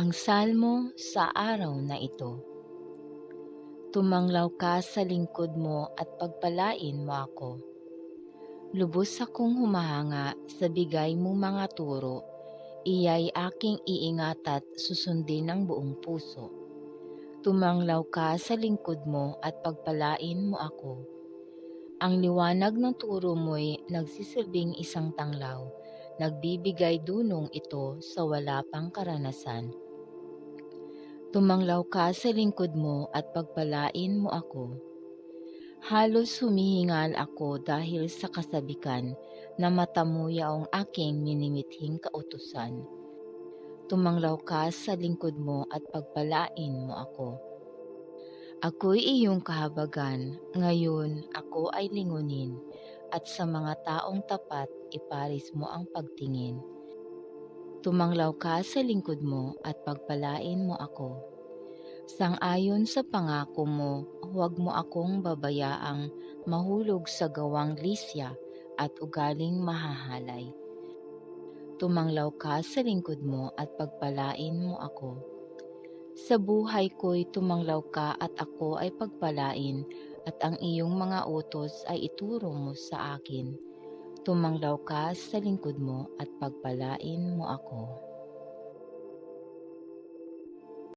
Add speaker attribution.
Speaker 1: Ang salmo sa araw na ito. Tumanglaw ka sa lingkod mo at pagpalain mo ako. Lubos akong humahanga sa bigay mong mga turo, iyay aking iingat at susundin ng buong puso. Tumanglaw ka sa lingkod mo at pagpalain mo ako. Ang liwanag ng turo mo'y nagsisilbing isang tanglaw, nagbibigay dunong ito sa wala pang karanasan. Tumanglaw ka sa lingkod mo at pagpalain mo ako. Halos humihingal ako dahil sa kasabikan na matamuya ang aking minimithing kautusan. Tumanglaw ka sa lingkod mo at pagpalain mo ako. Ako'y iyong kahabagan, ngayon ako ay lingunin, at sa mga taong tapat iparis mo ang pagtingin. Tumanglaw ka sa lingkod mo at pagpalain mo ako. Sang-ayon sa pangako mo, huwag mo akong babayaang mahulog sa gawang lisya at ugaling mahahalay. Tumanglaw ka sa lingkod mo at pagpalain mo ako. Sa buhay ko'y tumanglaw ka at ako ay pagpalain at ang iyong mga utos ay ituro mo sa akin. Tumanglaw ka sa lingkod mo at pagpalain mo ako.